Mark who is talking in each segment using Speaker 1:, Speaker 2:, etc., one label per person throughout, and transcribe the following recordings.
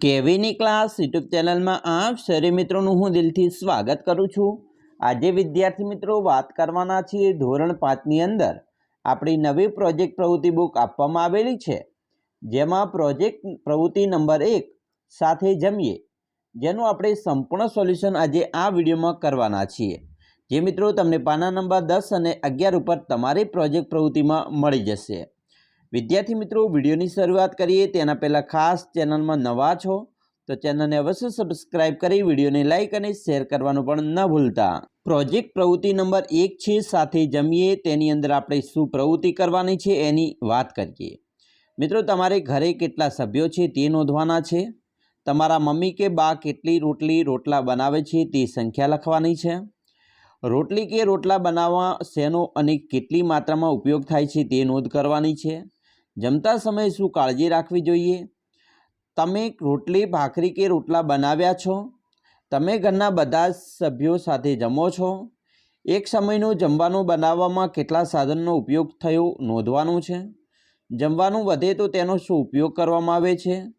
Speaker 1: કેવીની class YouTube ચેનલમાં આપ શહેરી મિત્રોનું હું દિલથી સ્વાગત કરું છું. આજે વિદ્યાર્થી મિત્રો વાત કરવાના છીએ ધોરણ પાંચની અંદર. આપણી નવી પ્રોજેક્ટ પ્રવૃત્તિ બુક આપવામાં આવેલી છે. જેમાં પ્રોજેક્ટ પ્રવૃત્તિ નંબર એક સાથે જમીએ. જેનું આપણે સંપૂર્ણ સોલ્યુશન આજે આ વિડીયોમાં કરવાના છીએ. જે મિત્રો તમને પાના નંબર દસ અને અગિયાર ઉપર તમારી પ્રોજેક્ટ પ્રવૃત્તિમાં મળી જશે. વિદ્યાર્થી મિત્રો, વિડીયોની શરૂઆત કરીએ. તેના પહેલાં ખાસ ચેનલમાં નવા છો, તો ચેનલને અવશ્ય સબસ્ક્રાઇબ કરી, વિડીયોને લાઇક અને શેર કરવાનું પણ ન ભૂલતા. પ્રોજેક્ટ પ્રવૃત્તિ નંબર એક છે, સાથે જમીએ. તેની અંદર આપણે શું પ્રવૃત્તિ કરવાની છે, એની વાત કરીએ. મિત્રો, તમારે ઘરે કેટલા સભ્યો છે, તે નોંધવાના છે. તમારા મમ્મી કે બા કેટલી રોટલી, રોટલા બનાવે છે, તે સંખ્યા લખવાની છે. રોટલી કે રોટલા બનાવવા શેનો અને કેટલી માત્રામાં ઉપયોગ થાય છે, તે નોંધ કરવાની છે. જમતા સમયે શું કાળજી રાખવી જોઈએ? તમે રોટલી, ભાખરી કે રોટલા બનાવ્યા છો? તમે ઘરના બધા સભ્યો સાથે જમો છો? એક સમયનું જમવાનું બનાવવામાં કેટલા સાધનનો ઉપયોગ થયો નોંધવાનું છે? જમવાનું વધે તો તેનો શું ઉપયોગ કરવામાં આવે છે?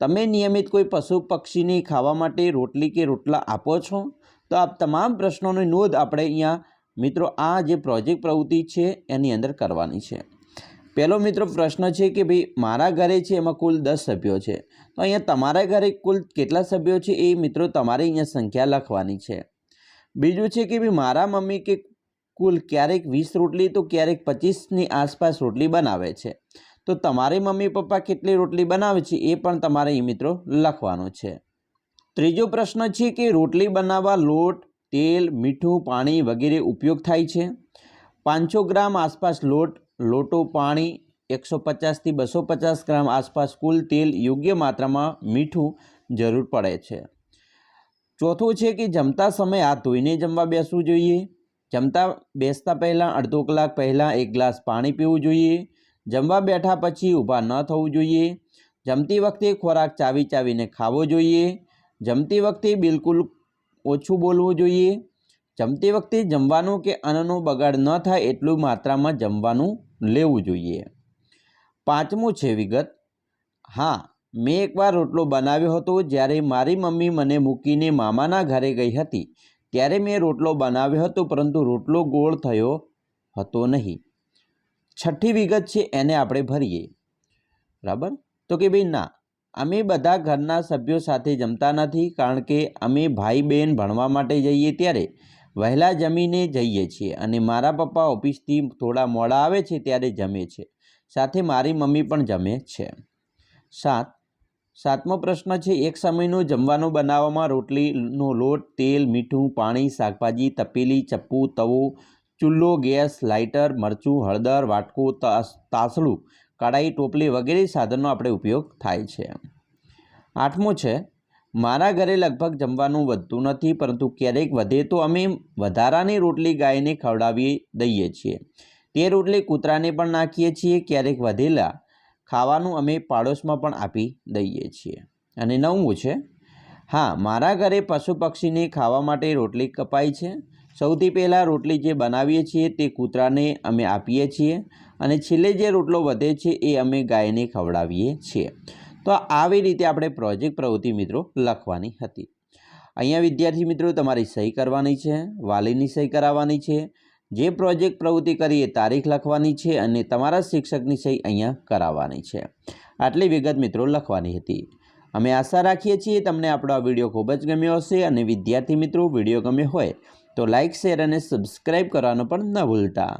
Speaker 1: તમે નિયમિત કોઈ પશુ પક્ષીને ખાવા માટે રોટલી કે રોટલા આપો છો? તો આ તમામ પ્રશ્નોની નોંધ આપણે અહીંયા મિત્રો આ જે પ્રોજેક્ટ પ્રવૃત્તિ છે એની અંદર કરવાની છે. પહેલો મિત્રો પ્રશ્ન છે કે ભાઈ, મારા ઘરે છે એમાં કુલ દસ સભ્યો છે. તો અહીંયા તમારા ઘરે કુલ કેટલા સભ્યો છે એ મિત્રો તમારે અહીંયા સંખ્યા લખવાની છે. બીજું છે કે ભાઈ, મારા મમ્મી કે કુલ ક્યારેક વીસ રોટલી તો ક્યારેક પચીસની આસપાસ રોટલી બનાવે છે. તો તમારી મમ્મી પપ્પા કેટલી રોટલી બનાવે છે એ પણ તમારે એ મિત્રો લખવાનો છે. ત્રીજો પ્રશ્ન છે કે રોટલી બનાવવા લોટ, તેલ, મીઠું, પાણી વગેરે ઉપયોગ થાય છે? પાંચસો ગ્રામ આસપાસ લોટ લોટો પાણી એકસો પચાસથી બસો પચાસ ગ્રામ આસપાસ કુલ તેલ યોગ્ય માત્રામાં મીઠું જરૂર પડે છે. ચોથું છે કે જમતા સમયે હાથ ધોઈને જમવા બેસવું જોઈએ. જમતા બેસતા પહેલાં અડધો કલાક પહેલાં એક ગ્લાસ પાણી પીવું જોઈએ. જમવા બેઠા પછી ઊભા ન થવું જોઈએ. જમતી વખતે ખોરાક ચાવી ચાવીને ખાવો જોઈએ. જમતી વખતે બિલકુલ ઓછું બોલવું જોઈએ. જમતી વખતે જમવાનું કે અન્નનો બગાડ ન થાય એટલું માત્રામાં જમવાનું લેવું જોઈએ. પાંચમું છે વિગત. હા, મેં એકવાર રોટલો બનાવ્યો હતો જ્યારે મારી મમ્મી મને મૂકીને મામાના ઘરે ગઈ હતી. ત્યારે મેં રોટલો બનાવ્યો હતો, પરંતુ રોટલો ગોળ થયો હતો નહીં. છઠ્ઠી વિગત છે, એને આપણે ભરીએ. બરાબર? તો કે ભાઈ, ના, અમે બધા ઘરના સભ્યો સાથે જમતા નથી, કારણ કે અમે ભાઈ બહેન ભણવા માટે જઈએ ત્યારે વહેલા જમીને જઈએ છીએ અને મારા પપ્પા ઓફિસથી થોડા મોડા આવે છે ત્યારે જમે છે. સાથે મારી મમ્મી પણ જમે છે. સાત, સાતમો પ્રશ્ન છે, એક સમયનું જમવાનું બનાવવામાં રોટલીનો લોટ, તેલ, મીઠું, પાણી, શાકભાજી, તપેલી, ચપ્પુ, તવો, ચૂલો, ગેસ, લાઇટર, મરચું, હળદર, વાટકું તાસળું કડાઈ ટોપલી વગેરે સાધનનો આપણે ઉપયોગ થાય છે. આઠમો છે મારા ઘરે લગભગ જમવાનું વધતું નથી, પરંતુ ક્યારેક વધે તો અમે વધારાની રોટલી ગાયને ખવડાવી દઈએ છીએ. તે રોટલી કૂતરાને પણ નાખીએ છીએ, ક્યારેક વધેલા ખાવાનું અમે પાડોશમાં પણ આપી દઈએ છીએ. અને નવમું છે, હા, મારા ઘરે પશુ પક્ષીને ખાવા માટે રોટલી કપાય છે. સૌથી પહેલાં રોટલી જે બનાવીએ છીએ તે કૂતરાને અમે આપીએ છીએ અને છેલ્લે જે રોટલો વધે છે એ અમે ગાયને ખવડાવીએ છીએ. તો આવી રીતે આપણે પ્રોજેક્ટ પ્રવૃત્તિ મિત્રો લખવાની હતી. અહીંયા વિદ્યાર્થી મિત્રો તમારી સહી કરવાની છે, વાલીની સહી કરાવવાની છે, જે પ્રોજેક્ટ પ્રવૃત્તિ કરીએ તારીખ લખવાની છે અને તમારા શિક્ષકની સહી અહીંયા કરાવવાની છે. આટલી વિગત મિત્રો લખવાની હતી. અમે આશા રાખીએ છીએ તમને આપણો આ વીડિયો ખૂબ જ ગમ્યો હશે અને વિદ્યાર્થી મિત્રો વીડિયો ગમ્યો હોય તો લાઇક શેર અને સબસ્ક્રાઈબ કરવાનું પણ ન ભૂલતા.